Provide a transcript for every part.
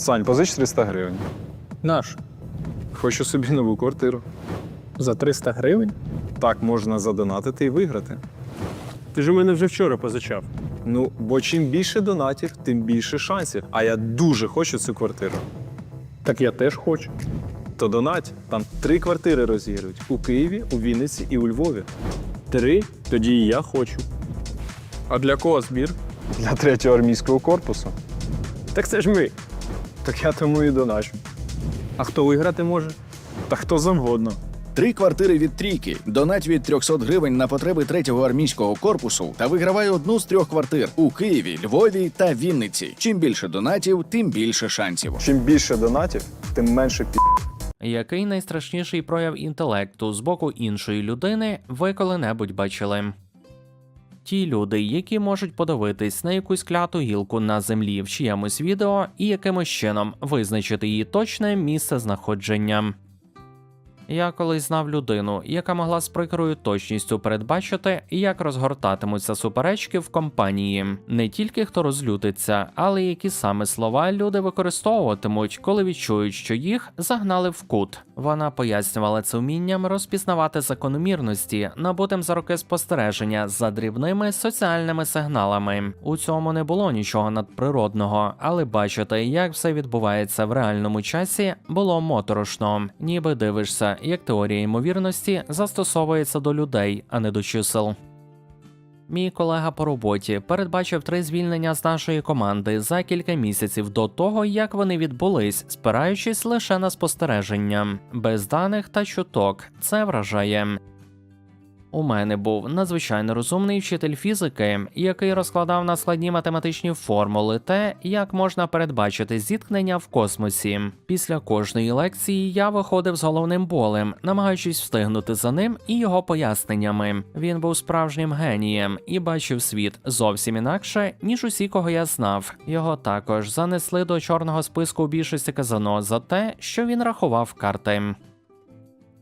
Сань, позич 300 гривень. Наш. Хочу собі нову квартиру. За 300 гривень? Так можна задонатити і виграти. Ти ж у мене вже вчора позичав. Ну, бо чим більше донатів, тим більше шансів. А я дуже хочу цю квартиру. Так я теж хочу. То донать, там три квартири розігрують у Києві, у Вінниці і у Львові. Три? Тоді і я хочу. А для кого збір? Для третього армійського корпусу. Так це ж ми. Так я тому і доначу. А хто виграти може? Та хто завгодно. Три квартири від трійки. Донать від 300 гривень на потреби третього армійського корпусу та вигравай одну з трьох квартир у Києві, Львові та Вінниці. Чим більше донатів, тим більше шансів. Чим більше донатів, тим менше пі. Який найстрашніший прояв інтелекту з боку іншої людини ви коли-небудь бачили? Ті люди, які можуть подивитись на якусь кляту гілку на землі в чиємусь відео і якимось чином визначити її точне місце знаходження. Я колись знав людину, яка могла з прикрою точністю передбачити, як розгортатимуться суперечки в компанії. Не тільки хто розлютиться, але які саме слова люди використовуватимуть, коли відчують, що їх загнали в кут. Вона пояснювала це вмінням розпізнавати закономірності, набутим за роки спостереження за дрібними соціальними сигналами. У цьому не було нічого надприродного, але бачити, як все відбувається в реальному часі, було моторошно, ніби дивишся, як теорія ймовірності застосовується до людей, а не до чисел. Мій колега по роботі передбачив три звільнення з нашої команди за кілька місяців до того, як вони відбулись, спираючись лише на спостереження, без даних та чуток. Це вражає. У мене був надзвичайно розумний вчитель фізики, який розкладав на складні математичні формули те, як можна передбачити зіткнення в космосі. Після кожної лекції я виходив з головним болем, намагаючись встигнути за ним і його поясненнями. Він був справжнім генієм і бачив світ зовсім інакше, ніж усі, кого я знав. Його також занесли до чорного списку більшості казано за те, що він рахував карти.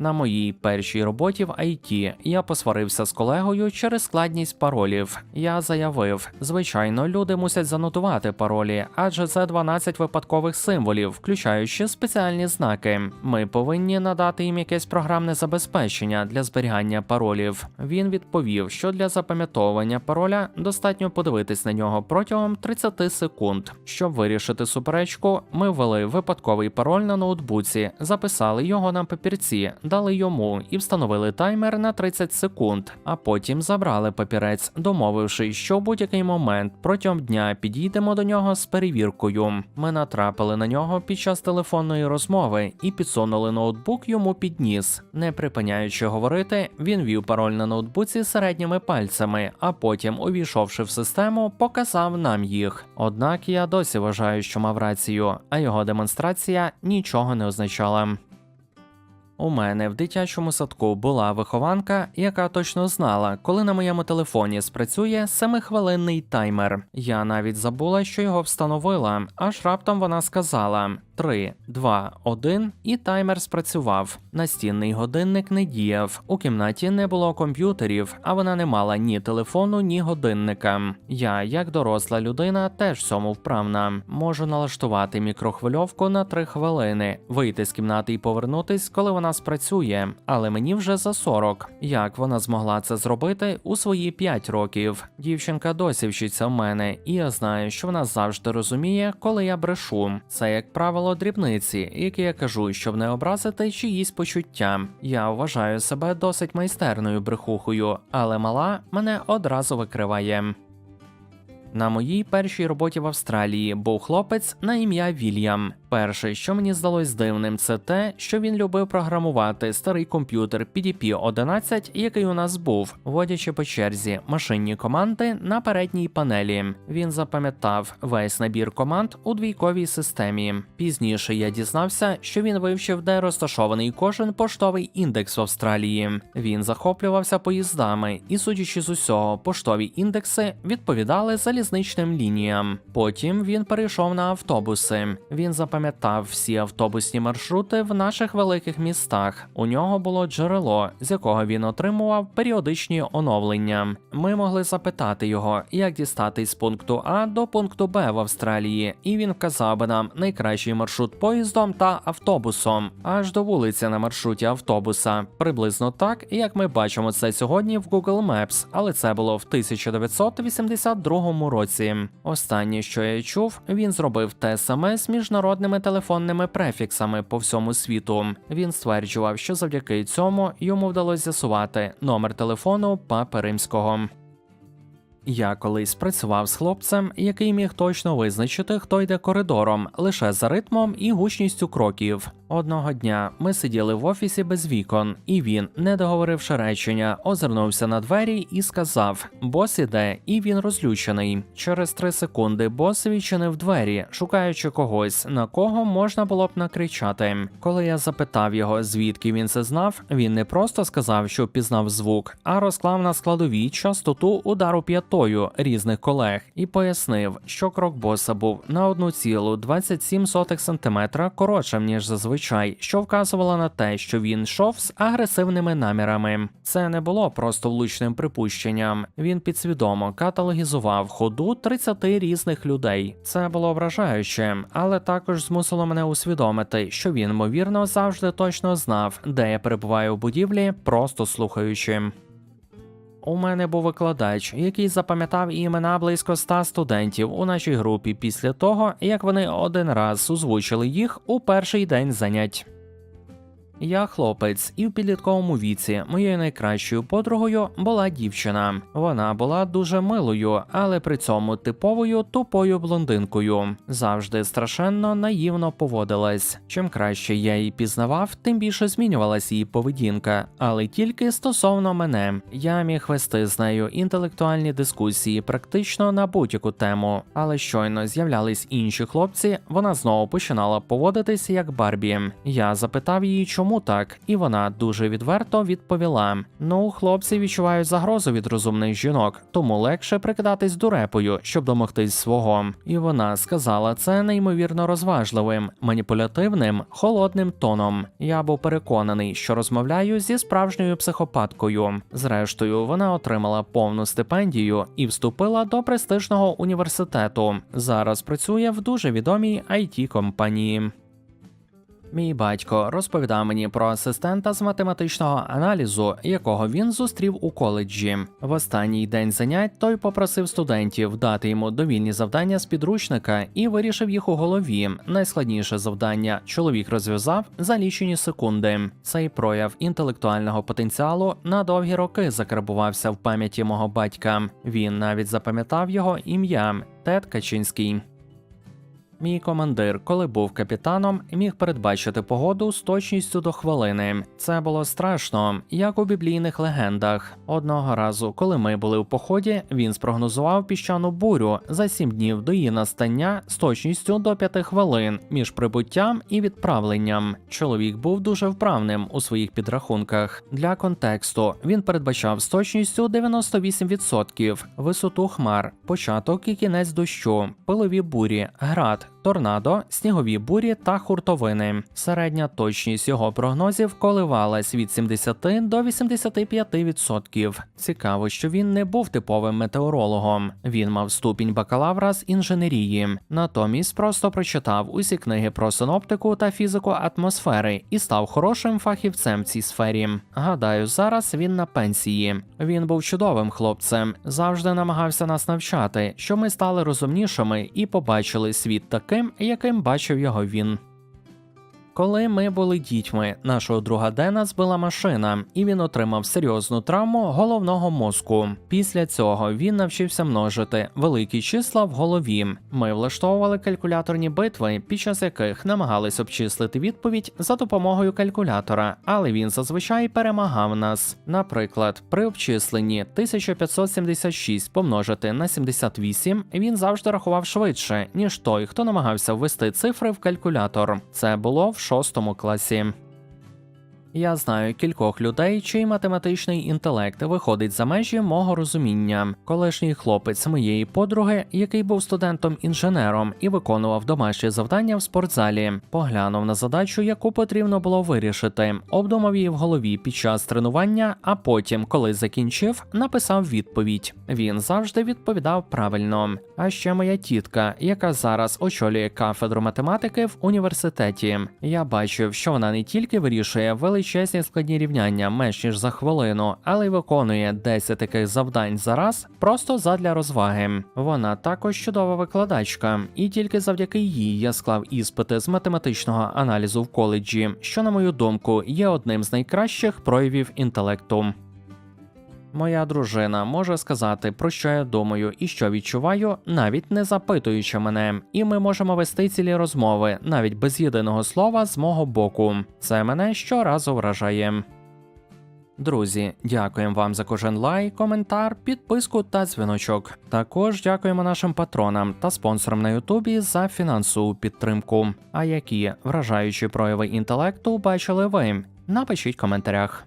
На моїй першій роботі в IT я посварився з колегою через складність паролів. Я заявив: звичайно, люди мусять занотувати паролі, адже це 12 випадкових символів, включаючи спеціальні знаки. Ми повинні надати їм якесь програмне забезпечення для зберігання паролів. Він відповів, що для запам'ятовування пароля достатньо подивитись на нього протягом 30 секунд. Щоб вирішити суперечку, ми ввели випадковий пароль на ноутбуці, записали його на папірці дали йому і встановили таймер на 30 секунд, а потім забрали папірець, домовившись, що в будь-який момент протягом дня підійдемо до нього з перевіркою. Ми натрапили на нього під час телефонної розмови і підсунули ноутбук йому під ніс. Не припиняючи говорити, він вів пароль на ноутбуці середніми пальцями, а потім, увійшовши в систему, показав нам їх. Однак я досі вважаю, що мав рацію, а його демонстрація нічого не означала. У мене в дитячому садку була вихованка, яка точно знала, коли на моєму телефоні спрацює семихвилинний таймер. Я навіть забула, що його встановила, аж раптом вона сказала: 3, 2, 1, і таймер спрацював. Настінний годинник не діяв. У кімнаті не було комп'ютерів, а вона не мала ні телефону, ні годинника. Я, як доросла людина, теж цьому вправна. Можу налаштувати мікрохвильовку на 3 хвилини, вийти з кімнати і повернутись, коли вона спрацює. Але мені вже за 40. Як вона змогла це зробити у свої 5 років? Дівчинка досі вчиться в мене, і я знаю, що вона завжди розуміє, коли я брешу. Це, як правило, дрібниці, які я кажу, щоб не образити чиїсь почуття. Я вважаю себе досить майстерною брехухою, але мала мене одразу викриває. На моїй першій роботі в Австралії був хлопець на ім'я Вільям. Перше, що мені здалось дивним, це те, що він любив програмувати старий комп'ютер PDP-11, який у нас був, вводячи по черзі машинні команди на передній панелі. Він запам'ятав весь набір команд у двійковій системі. Пізніше я дізнався, що він вивчив, де розташований кожен поштовий індекс в Австралії. Він захоплювався поїздами, і, судячи з усього, поштові індекси відповідали залізничним залізничним лініям. Потім він перейшов на автобуси. Він запам'ятав всі автобусні маршрути в наших великих містах. У нього було джерело, з якого він отримував періодичні оновлення. Ми могли запитати його, як дістатись з пункту А до пункту Б в Австралії, і він вказав би нам найкращий маршрут поїздом та автобусом, аж до вулиці на маршруті автобуса. Приблизно так, як ми бачимо це сьогодні в Google Maps, але це було в 1982 році. Останнє, що я чув, він зробив те саме з міжнародними телефонними префіксами по всьому світу. Він стверджував, що завдяки цьому йому вдалося з'ясувати номер телефону Папи Римського. Я колись працював з хлопцем, який міг точно визначити, хто йде коридором лише за ритмом і гучністю кроків. Одного дня ми сиділи в офісі без вікон, і він, не договоривши речення, озирнувся на двері і сказав: Бос іде, і він розлючений. Через три секунди бос відчинив двері, шукаючи когось, на кого можна було б накричати. Коли я запитав його, звідки він це знав, він не просто сказав, що пізнав звук, а розклав на складовій частоту удару п'ятою різних колег і пояснив, що крок боса був на 1,27 см коротшим, ніж зазвичай, що вказувало на те, що він йшов з агресивними намірами. Це не було просто влучним припущенням. Він підсвідомо каталогізував ходу 30 різних людей. Це було вражаюче, але також змусило мене усвідомити, що він, ймовірно, завжди точно знав, де я перебуваю у будівлі, просто слухаючи. У мене був викладач, який запам'ятав імена близько ста студентів у нашій групі після того, як вони один раз озвучили їх у перший день занять. Я хлопець, і в підлітковому віці моєю найкращою подругою була дівчина. Вона була дуже милою, але при цьому типовою тупою блондинкою. Завжди страшенно наївно поводилась. Чим краще я її пізнавав, тим більше змінювалась її поведінка, але тільки стосовно мене. Я міг вести з нею інтелектуальні дискусії практично на будь-яку тему. Але щойно з'являлись інші хлопці, вона знову починала поводитися як Барбі. Я запитав її, чому так, і вона дуже відверто відповіла: Ну, хлопці відчувають загрозу від розумних жінок, тому легше прикидатись дурепою, щоб домогтись свого. І вона сказала це неймовірно розважливим, маніпулятивним, холодним тоном. Я був переконаний, що розмовляю зі справжньою психопаткою. Зрештою, вона отримала повну стипендію і вступила до престижного університету. Зараз працює в дуже відомій it компанії. Мій батько розповідав мені про асистента з математичного аналізу, якого він зустрів у коледжі. В останній день занять той попросив студентів дати йому довільні завдання з підручника і вирішив їх у голові. Найскладніше завдання чоловік розв'язав за лічені секунди. Цей прояв інтелектуального потенціалу на довгі роки закарбувався в пам'яті мого батька. Він навіть запам'ятав його ім'я Тед Качинський. Мій командир, коли був капітаном, міг передбачити погоду з точністю до хвилини. Це було страшно, як у біблійних легендах. Одного разу, коли ми були в поході, він спрогнозував піщану бурю за сім днів до її настання з точністю до п'яти хвилин між прибуттям і відправленням. Чоловік був дуже вправним у своїх підрахунках. Для контексту він передбачав з точністю 98% висоту хмар, початок і кінець дощу, пилові бурі, град, that. Торнадо, снігові бурі та хуртовини. Середня точність його прогнозів коливалась від 70 до 85%. Цікаво, що він не був типовим метеорологом. Він мав ступінь бакалавра з інженерії, натомість просто прочитав усі книги про синоптику та фізику атмосфери і став хорошим фахівцем в цій сфері. Гадаю, зараз він на пенсії. Він був чудовим хлопцем, завжди намагався нас навчати, щоб ми стали розумнішими і побачили світ таким, яким бачив його він. Коли ми були дітьми, нашого друга Дена збила машина, і він отримав серйозну травму головного мозку. Після цього він навчився множити великі числа в голові. Ми влаштовували калькуляторні битви, під час яких намагались обчислити відповідь за допомогою калькулятора, але він зазвичай перемагав нас. Наприклад, при обчисленні 1576 помножити на 78 він завжди рахував швидше, ніж той, хто намагався ввести цифри в калькулятор. Це було в шостому класі. Я знаю кількох людей, чий математичний інтелект виходить за межі мого розуміння. Колишній хлопець моєї подруги, який був студентом-інженером і виконував домашні завдання в спортзалі, поглянув на задачу, яку потрібно було вирішити, обдумав її в голові під час тренування, а потім, коли закінчив, написав відповідь. Він завжди відповідав правильно. А ще моя тітка, яка зараз очолює кафедру математики в університеті. Я бачив, що вона не тільки вирішує величезні складні рівняння менш ніж за хвилину, але й виконує 10 таких завдань за раз просто задля розваги. Вона також чудова викладачка, і тільки завдяки їй я склав іспити з математичного аналізу в коледжі, що, на мою думку, є одним з найкращих проявів інтелекту. Моя дружина може сказати, про що я думаю і що відчуваю, навіть не запитуючи мене, і ми можемо вести цілі розмови, навіть без єдиного слова з мого боку. Це мене щоразу вражає. Друзі, дякуємо вам за кожен лайк, коментар, підписку та дзвіночок. Також дякуємо нашим патронам та спонсорам на Ютубі за фінансову підтримку. А які вражаючі прояви інтелекту бачили ви? Напишіть в коментарях.